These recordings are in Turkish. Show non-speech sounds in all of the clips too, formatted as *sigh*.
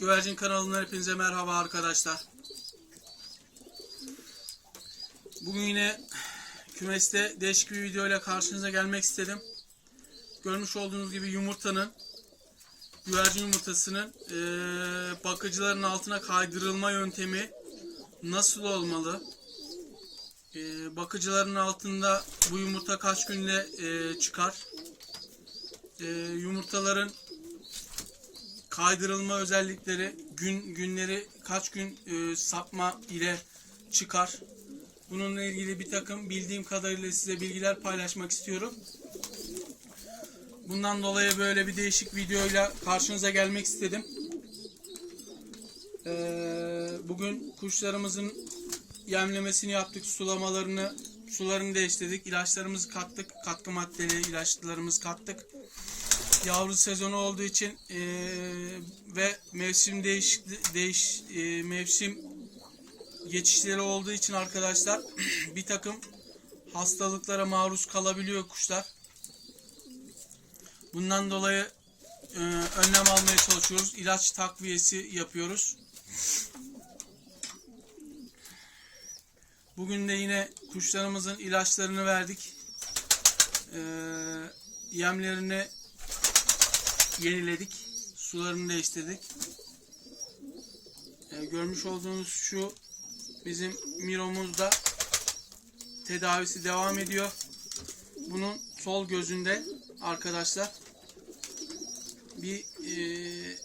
Güvercin kanalından hepinize merhaba arkadaşlar. Bugün yine kümeste değişik bir video ile karşınıza gelmek istedim. Görmüş olduğunuz gibi yumurtanın güvercin yumurtasının eee, bakıcıların altına kaydırılma yöntemi nasıl olmalı? Eee, bakıcıların altında bu yumurta kaç günde eee, çıkar? Eee, yumurtaların kaydırılma özellikleri gün günleri kaç gün e, sapma ile çıkar. Bununla ilgili bir takım bildiğim kadarıyla size bilgiler paylaşmak istiyorum. Bundan dolayı böyle bir değişik videoyla karşınıza gelmek istedim. Ee, bugün kuşlarımızın yemlemesini yaptık, sulamalarını, sularını değiştirdik, ilaçlarımızı kattık, katkı maddeli ilaçlarımızı kattık yavru sezonu olduğu için eee, ve mevsim değiş, değiş eee, mevsim geçişleri olduğu için arkadaşlar *clears throat* bir takım hastalıklara maruz kalabiliyor kuşlar. Bundan dolayı eee, önlem almaya çalışıyoruz. İlaç takviyesi yapıyoruz. Bugün de yine kuşlarımızın ilaçlarını verdik. Eee yemlerini yeniledik. Sularını değiştirdik. Ee, görmüş olduğunuz şu bizim Miro'muzda tedavisi devam ediyor. Bunun sol gözünde arkadaşlar bir e,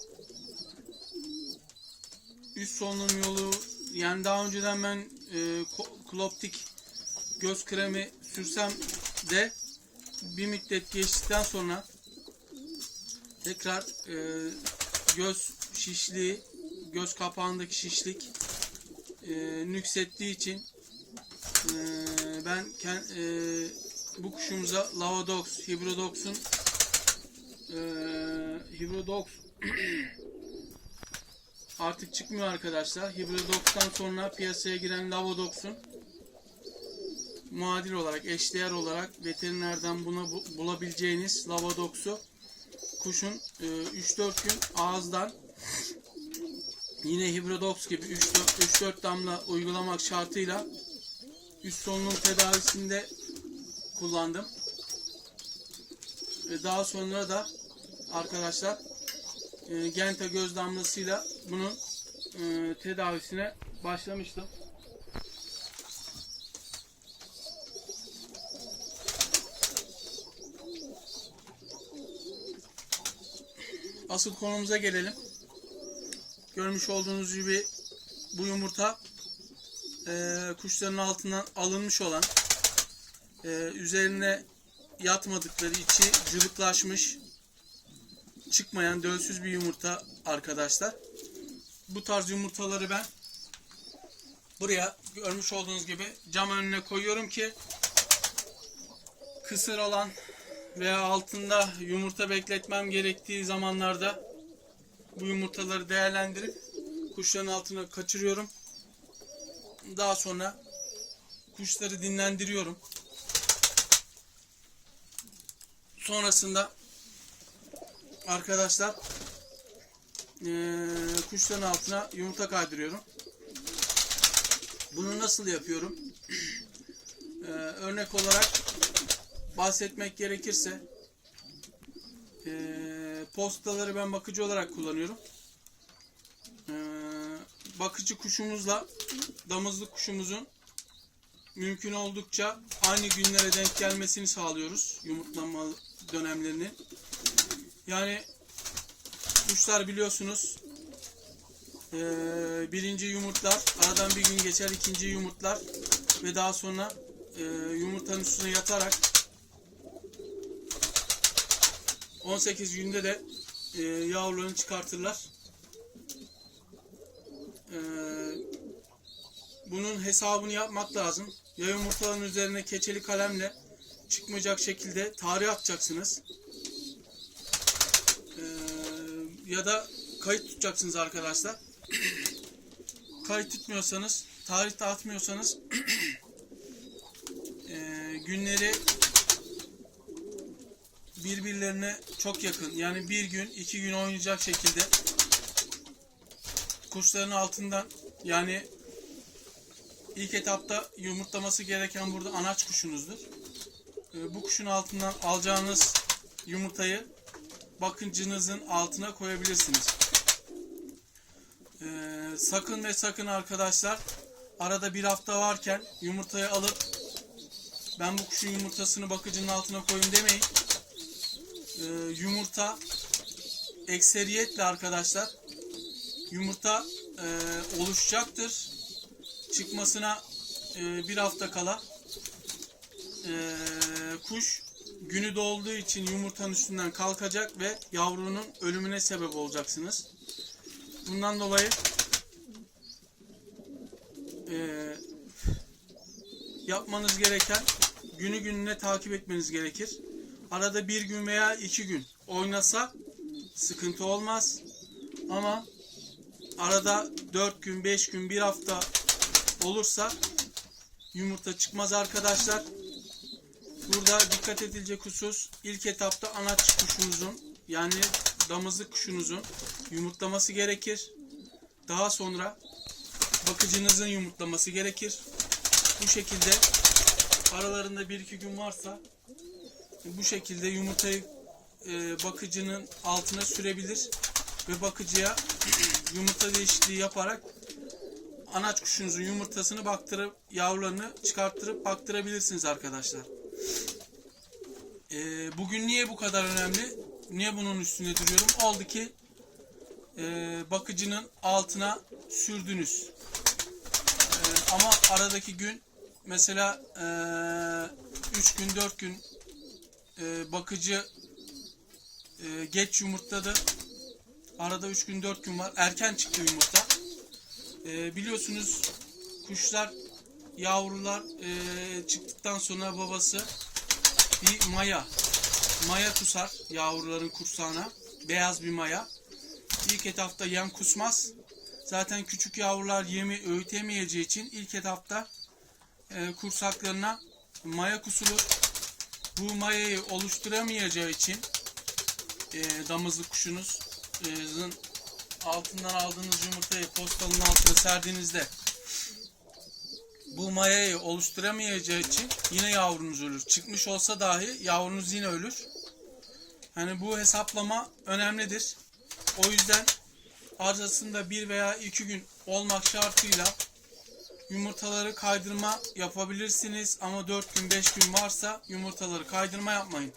üst solunum yolu yani daha önceden ben e, kloptik göz kremi sürsem de bir müddet geçtikten sonra tekrar e, göz şişliği, göz kapağındaki şişlik e, nüksettiği için e, ben ken- e, bu kuşumuza Lavadox, Hibrodox'un e, Hibrodox *clears throat* artık çıkmıyor arkadaşlar. Hibrodox'tan sonra piyasaya giren Lavadox'un muadil olarak, eşdeğer olarak veterinerden buna bu- bulabileceğiniz Lavadox'u kuşun e, 3-4 gün ağızdan yine Hibrodox gibi 3-4 damla uygulamak şartıyla üst solunum tedavisinde kullandım. Ve daha sonra da arkadaşlar e, Genta göz damlasıyla bunun e, tedavisine başlamıştım. Asıl konumuza gelelim. Görmüş olduğunuz gibi bu yumurta e, kuşların altından alınmış olan e, üzerine yatmadıkları içi cıvıklaşmış çıkmayan dölsüz bir yumurta arkadaşlar. Bu tarz yumurtaları ben buraya görmüş olduğunuz gibi cam önüne koyuyorum ki kısır olan veya altında yumurta bekletmem gerektiği zamanlarda bu yumurtaları değerlendirip kuşların altına kaçırıyorum. Daha sonra kuşları dinlendiriyorum. Sonrasında arkadaşlar kuşların altına yumurta kaydırıyorum. Bunu nasıl yapıyorum? *clears throat* Örnek olarak bahsetmek gerekirse eee, postaları ben bakıcı olarak kullanıyorum. Eee, bakıcı kuşumuzla damızlık kuşumuzun mümkün oldukça aynı günlere denk gelmesini sağlıyoruz yumurtlama dönemlerinin. Yani kuşlar biliyorsunuz eee, birinci yumurtlar aradan bir gün geçer ikinci yumurtlar ve daha sonra eee, yumurtanın üstüne yatarak 18 günde de e, yavrularını çıkartırlar. E, bunun hesabını yapmak lazım. Ya yumurtaların üzerine keçeli kalemle çıkmayacak şekilde tarih atacaksınız. E, ya da kayıt tutacaksınız arkadaşlar. *coughs* kayıt tutmuyorsanız, tarih dağıtmıyorsanız *coughs* e, günleri birbirlerine çok yakın yani bir gün iki gün oynayacak şekilde kuşların altından yani ilk etapta yumurtlaması gereken burada anaç kuşunuzdur. Ee, bu kuşun altından alacağınız yumurtayı bakıcınızın altına koyabilirsiniz. Ee, sakın ve sakın arkadaşlar arada bir hafta varken yumurtayı alıp ben bu kuşun yumurtasını bakıcının altına koyayım demeyin. Ee, yumurta ekseriyetle arkadaşlar yumurta e, oluşacaktır. Çıkmasına e, bir hafta kala e, kuş günü dolduğu için yumurtanın üstünden kalkacak ve yavrunun ölümüne sebep olacaksınız. Bundan dolayı e, yapmanız gereken günü gününe takip etmeniz gerekir. Arada bir gün veya iki gün oynasa sıkıntı olmaz. Ama arada 4 gün, 5 gün, bir hafta olursa yumurta çıkmaz arkadaşlar. Burada dikkat edilecek husus ilk etapta anaç kuşunuzun yani damızlık kuşunuzun yumurtlaması gerekir. Daha sonra bakıcınızın yumurtlaması gerekir. Bu şekilde aralarında 1-2 gün varsa bu şekilde yumurtayı e, bakıcının altına sürebilir ve bakıcıya *clears throat* yumurta değişikliği yaparak anaç kuşunuzun yumurtasını baktırıp yavrularını çıkarttırıp baktırabilirsiniz arkadaşlar. E, bugün niye bu kadar önemli? Niye bunun üstünde duruyorum? Oldu ki e, bakıcının altına sürdünüz. E, ama aradaki gün mesela 3 gün 4 gün e, bakıcı e, geç yumurtladı. Arada 3 gün 4 gün var. Erken çıktı yumurta. E, biliyorsunuz kuşlar yavrular e, çıktıktan sonra babası bir maya maya kusar yavruların kursağına. Beyaz bir maya. İlk etapta yem kusmaz. Zaten küçük yavrular yemi öğütemeyeceği için ilk etapta e, kursaklarına maya kusulur. Bu mayayı oluşturamayacağı için e, damızlık kuşunuzun altından aldığınız yumurtayı postalın altına serdiğinizde bu mayayı oluşturamayacağı için yine yavrunuz ölür. Çıkmış olsa dahi yavrunuz yine ölür. Hani bu hesaplama önemlidir. O yüzden arasında bir veya iki gün olmak şartıyla yumurtaları kaydırma yapabilirsiniz ama 4 gün 5 gün varsa yumurtaları kaydırma yapmayın.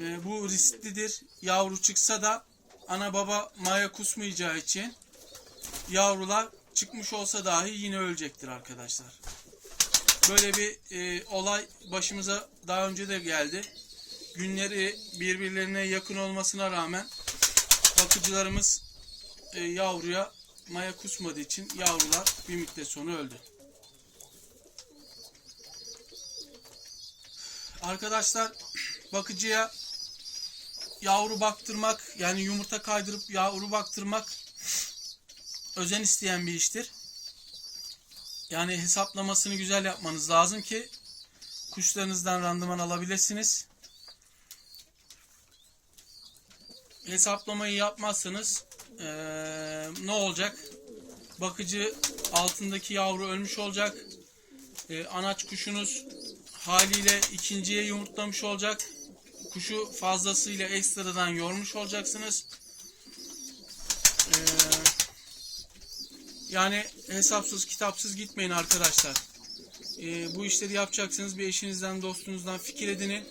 Ee, bu risklidir. Yavru çıksa da ana baba maya kusmayacağı için yavrular çıkmış olsa dahi yine ölecektir arkadaşlar. Böyle bir e, olay başımıza daha önce de geldi. Günleri birbirlerine yakın olmasına rağmen bakıcılarımız e, yavruya maya kusmadığı için yavrular bir müddet sonra öldü. Arkadaşlar bakıcıya yavru baktırmak yani yumurta kaydırıp yavru baktırmak özen isteyen bir iştir. Yani hesaplamasını güzel yapmanız lazım ki kuşlarınızdan randıman alabilirsiniz. Hesaplamayı yapmazsanız eee, ne olacak? Bakıcı altındaki yavru ölmüş olacak. Eee, anaç kuşunuz haliyle ikinciye yumurtlamış olacak. Kuşu fazlasıyla ekstradan yormuş olacaksınız. Eee, yani hesapsız kitapsız gitmeyin arkadaşlar. Eee, bu işleri yapacaksınız bir eşinizden dostunuzdan fikir edinin.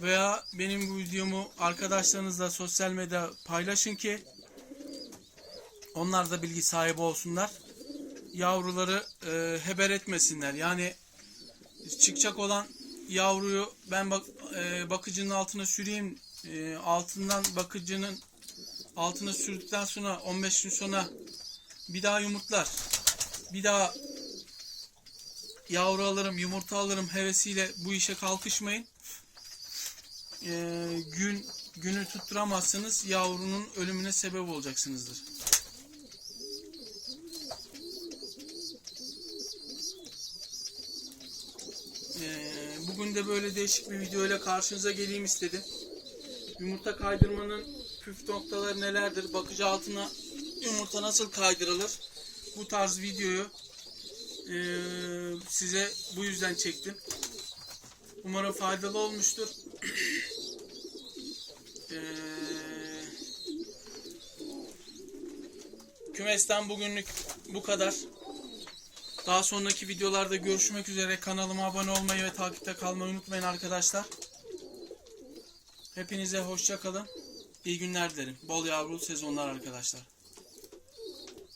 Veya benim bu videomu arkadaşlarınızla sosyal medya paylaşın ki onlar da bilgi sahibi olsunlar. Yavruları e, heber etmesinler. Yani çıkacak olan yavruyu ben bak, e, bakıcının altına süreyim. E, altından bakıcının altına sürdükten sonra 15 gün sonra bir daha yumurtlar. Bir daha yavru alırım, yumurta alırım hevesiyle bu işe kalkışmayın. E, gün günü tutturamazsanız yavrunun ölümüne sebep olacaksınızdır. Ee, bugün de böyle değişik bir video ile karşınıza geleyim istedim. Yumurta kaydırmanın püf noktaları nelerdir? Bakıcı altına yumurta nasıl kaydırılır bu tarz videoyu eee, size bu yüzden çektim. Umarım faydalı olmuştur. Eee, *clears throat* kümesten bugünlük bu kadar. Daha sonraki videolarda görüşmek üzere. Kanalıma abone olmayı ve takipte kalmayı unutmayın arkadaşlar. Hepinize hoşça kalın. İyi günler dilerim. Bol yavrulu sezonlar arkadaşlar.